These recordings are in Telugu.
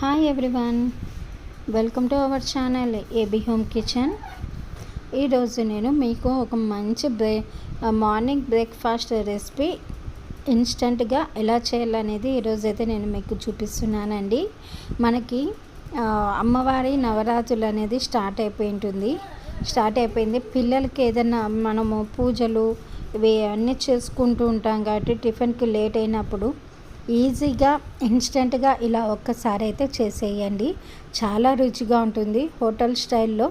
Hi everyone welcome to our channel AB home kitchen ఈరోజు నేను మీకు ఒక మంచి బ్రే మార్నింగ్ బ్రేక్ఫాస్ట్ రెసిపీ ఇన్స్టెంట్గా ఎలా చేయాలనేది ఈరోజు అయితే నేను మీకు చూపిస్తున్నానండి. మనకి అమ్మవారి నవరాత్రులు అనేది స్టార్ట్ అయిపోయి ఉంటుంది స్టార్ట్ అయిపోయింది. పిల్లలకి ఏదైనా మనము పూజలు ఇవి అన్నీ చేసుకుంటూ ఉంటాం కాబట్టి టిఫిన్కి లేట్ అయినప్పుడు ఈజీగా ఇన్స్టెంట్గా ఇలా ఒక్కసారి అయితే చేసేయండి. చాలా రుచిగా ఉంటుంది. హోటల్ స్టైల్లో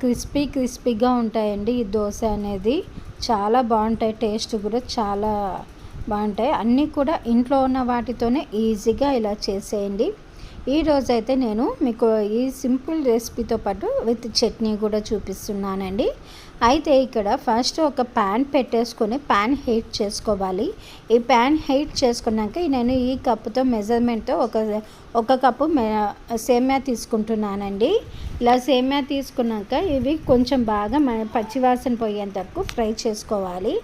క్రిస్పీ క్రిస్పీగా ఉంటాయండి ఈ దోశ అనేది. చాలా బాగుంటాయి. టేస్ట్ కూడా చాలా బాగుంటాయి. అన్నీ కూడా ఇంట్లో ఉన్న వాటితోనే ఈజీగా ఇలా చేసేయండి. ఈరోజైతే నేను మీకు ఈ సింపుల్ రెసిపీతో పాటు విత్ చట్నీ కూడా చూపిస్తున్నానండి. అయితే ఇక్కడ ఫస్ట్ ఒక ప్యాన్ పెట్టేసుకొని ప్యాన్ హీట్ చేసుకోవాలి. ఈ ప్యాన్ హీట్ చేసుకున్నాక నేను ఈ కప్పుతో మెజర్మెంట్తో ఒక ఒక కప్పు మె సేమ్యా తీసుకుంటున్నానండి. ఇలా సేమ్యా తీసుకున్నాక ఇవి కొంచెం బాగా పచ్చివాసన పోయేంత వరకు ఫ్రై చేసుకోవాలి.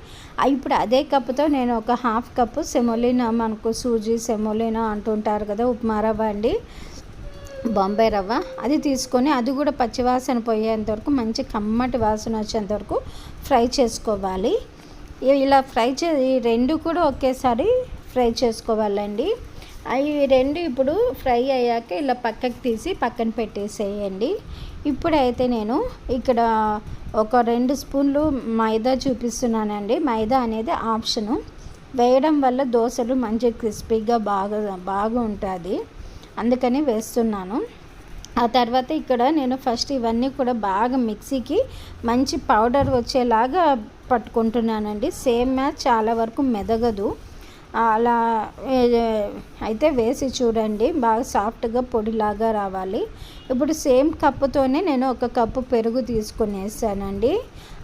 ఇప్పుడు అదే కప్పుతో నేను ఒక హాఫ్ కప్పు సెమోలినా మనకు సూజీ సెమోలినా అంటుంటారు కదా ఉప్మా రవ్వ అండి. బొంబాయి రవ్వ. అది తీసుకొని అది కూడా పచ్చివాసన పోయేంత వరకు మంచి కమ్మటి వాసన వచ్చేంత వరకు ఫ్రై చేసుకోవాలి. ఇలా ఫ్రై చే ఈ రెండు కూడా ఒకేసారి ఫ్రై చేసుకోవాలండి. అవి రెండు ఇప్పుడు ఫ్రై అయ్యాక ఇలా పక్కకి తీసి పక్కన పెట్టేసేయండి. ఇప్పుడైతే నేను ఇక్కడ ఒక రెండు స్పూన్లు మైదా చూపిస్తున్నానండి. మైదా అనేది ఆప్షను. వేయడం వల్ల దోశలు మంచి క్రిస్పీగా బాగా బాగా ఉంటుంది అందుకని వేస్తున్నాను. ఆ తర్వాత ఇక్కడ నేను ఫస్ట్ ఇవన్నీ కూడా బాగా మిక్సీకి మంచి పౌడర్ వచ్చేలాగా పట్టుకుంటున్నానండి. సేమ్ మ్యాచ్ చాలా వరకు మెదగదు. అలా అయితే వేసి చూడండి బాగా సాఫ్ట్గా పొడిలాగా రావాలి. ఇప్పుడు సేమ్ కప్పుతోనే నేను ఒక కప్పు పెరుగు తీసుకునేసానండి.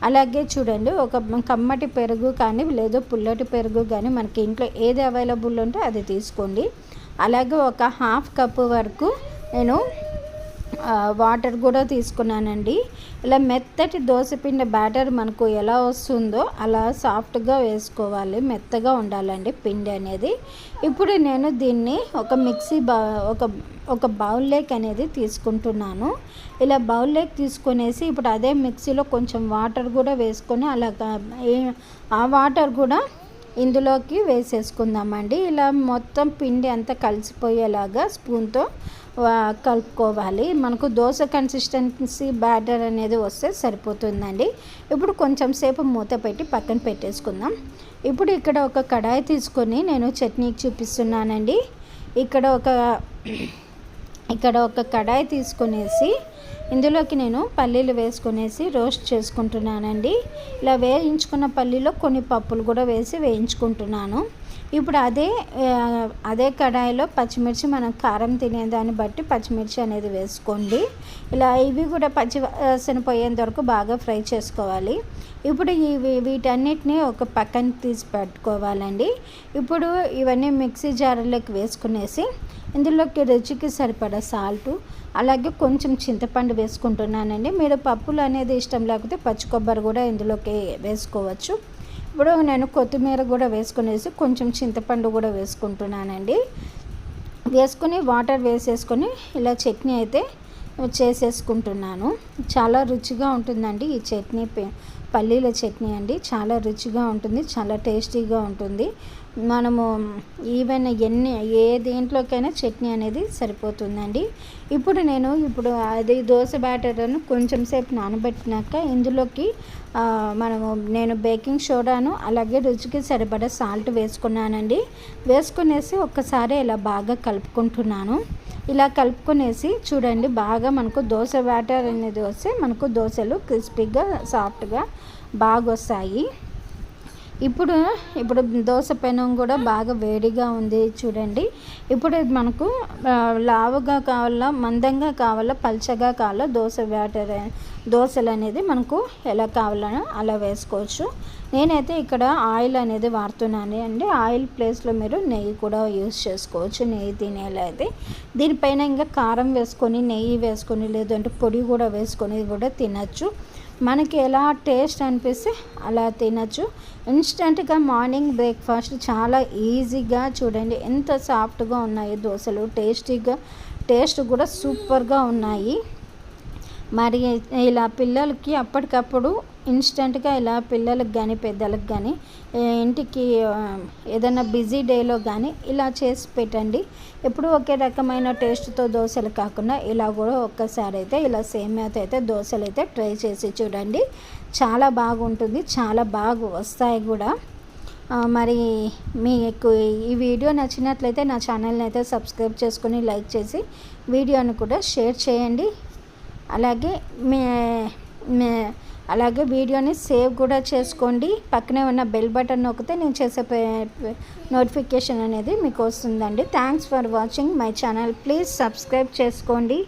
అలాగే చూడండి ఒక కమ్మటి పెరుగు కానీ లేదో పుల్లటి పెరుగు కానీ మనకి ఇంట్లో ఏది అవైలబుల్ ఉంటే అది తీసుకోండి. అలాగే ఒక హాఫ్ కప్పు వరకు నేను వాటర్ కూడా తీసుకున్నానండి. ఇలా మెత్తటి దోశపిండి బ్యాటర్ మనకు ఎలా వస్తుందో అలా సాఫ్ట్గా వేసుకోవాలి మెత్తగా ఉండాలండి పిండి అనేది. ఇప్పుడు నేను దీన్ని ఒక మిక్సీ బా ఒక ఒక బౌల్ లేక్ అనేది తీసుకుంటున్నాను. ఇలా బౌల్ లేక్ తీసుకునేసి ఇప్పుడు అదే మిక్సీలో కొంచెం వాటర్ కూడా వేసుకొని అలా ఆ వాటర్ కూడా ఇందులోకి వేసేసుకుందామండి. ఇలా మొత్తం పిండి అంతా కలిసిపోయేలాగా స్పూన్తో కలుపుకోవాలి. మనకు దోశ కన్సిస్టెన్సీ బ్యాటర్ అనేది వస్తే సరిపోతుందండి. ఇప్పుడు కొంచెం సేపు మూత పెట్టి పక్కన పెట్టేసుకుందాం. ఇప్పుడు ఇక్కడ ఒక కడాయి తీసుకొని నేను చట్నీకి చూపిస్తున్నానండి. ఇక్కడ ఒక ఇక్కడ ఒక కడాయి తీసుకొనేసి ఇందులోకి నేను పల్లీలు వేసుకునేసి రోస్ట్ చేసుకుంటున్నానండి. ఇలా వేయించుకున్న పల్లీలో కొన్ని పప్పులు కూడా వేసి వేయించుకుంటున్నాను. ఇప్పుడు అదే అదే కడాయిలో పచ్చిమిర్చి మనం కారం తినేదాన్ని బట్టి పచ్చిమిర్చి అనేది వేసుకోండి. ఇలా ఇవి కూడా పచ్చి వాసన పోయేంత వరకు బాగా ఫ్రై చేసుకోవాలి. ఇప్పుడు ఇవి వీటన్నిటిని ఒక పక్కన తీసి పెట్టుకోవాలండి. ఇప్పుడు ఇవన్నీ మిక్సీ జార్లోకి వేసుకునేసి ఇందులోకి రుచికి సరిపడా సాల్టు అలాగే కొంచెం చింతపండు వేసుకుంటున్నానండి. మీరు పప్పులు అనేది ఇష్టం లేకపోతే పచ్చి కొబ్బరి కూడా ఇందులోకి వేసుకోవచ్చు. ఇప్పుడు నేను కొత్తిమీర కూడా వేసుకునేసి కొంచెం చింతపండు కూడా వేసుకుంటున్నానండి. వేసుకొని వాటర్ వేసేసుకొని ఇలా చట్నీ అయితే చేసేసుకుంటున్నాను. చాలా రుచిగా ఉంటుందండి ఈ చట్నీ. పే- పల్లీల చట్నీ అండి. చాలా రుచిగా ఉంటుంది చాలా టేస్టీగా ఉంటుంది. మనము ఈవెన్ ఎన్ని ఏ దేంట్లోకైనా చట్నీ అనేది సరిపోతుందండి. ఇప్పుడు నేను ఇప్పుడు అది దోశ బ్యాటర్ను కొంచెం సేపు నానబెట్టినాక ఇందులోకి మనము నేను బేకింగ్ సోడాను అలాగే రుచికి సరిపడా సాల్ట్ వేసుకున్నానండి. వేసుకునేసి ఒక్కసారి ఇలా బాగా కలుపుకుంటున్నాను. ఇలా కలుపుకునేసి చూడండి బాగా మనకు దోశ బ్యాటర్ అనేది వస్తే మనకు దోశలు క్రిస్పీగా సాఫ్ట్గా బాగా వస్తాయి ఇప్పుడు ఇప్పుడు దోశ పెనం కూడా బాగా వేడిగా ఉంది చూడండి. ఇప్పుడు మనకు లావుగా కావాలా మందంగా కావాలా పల్చగా కావాలా దోశ బ్యాటర్ దోశలు అనేది మనకు ఎలా కావాలనో అలా వేసుకోవచ్చు. నేనైతే ఇక్కడ ఆయిల్ అనేది వాడుతున్నాను అండి. ఆయిల్ ప్లేస్లో మీరు నెయ్యి కూడా యూస్ చేసుకోవచ్చు నెయ్యి తినేలా అయితే. దీనిపైన ఇంకా కారం వేసుకొని నెయ్యి వేసుకొని లేదంటే పొడి కూడా వేసుకొని కూడా తినచ్చు. మనకి ఎలా టేస్ట్ అనిపిస్తే అలా తినచ్చు. ఇన్స్టెంట్గా మార్నింగ్ బ్రేక్ఫాస్ట్ చాలా ఈజీగా చూడండి. ఎంత సాఫ్ట్గా ఉన్నాయి దోశలు టేస్టీగా టేస్ట్ కూడా సూపర్గా ఉన్నాయి. మరి ఇలా పిల్లలకి అప్పటికప్పుడు ఇన్స్టెంట్గా ఇలా పిల్లలకు కానీ పెద్దలకు కానీ ఇంటికి ఏదైనా బిజీ డేలో కానీ ఇలా చేసి పెట్టండి. ఎప్పుడు ఒకే రకమైన టేస్ట్తో దోశలు కాకుండా ఇలా కూడా ఒక్కసారి అయితే ఇలా సేమ్యాతో అయితే దోశలు అయితే ట్రై చేసి చూడండి. చాలా బాగుంటుంది చాలా బాగా వస్తాయి కూడా. మరి మీకు ఈ వీడియో నచ్చినట్లయితే నా ఛానల్ని అయితే సబ్స్క్రైబ్ చేసుకొని లైక్ చేసి వీడియోని కూడా షేర్ చేయండి. అలాగే మే మే అలాగే వీడియోని సేవ్ కూడా చేసుకోండి. పక్కనే ఉన్న బెల్ బటన్ నొక్కితే నేను చేసే నోటిఫికేషన్ అనేది మీకు వస్తుందండి. Thanks for watching my channel please subscribe చేసుకోండి.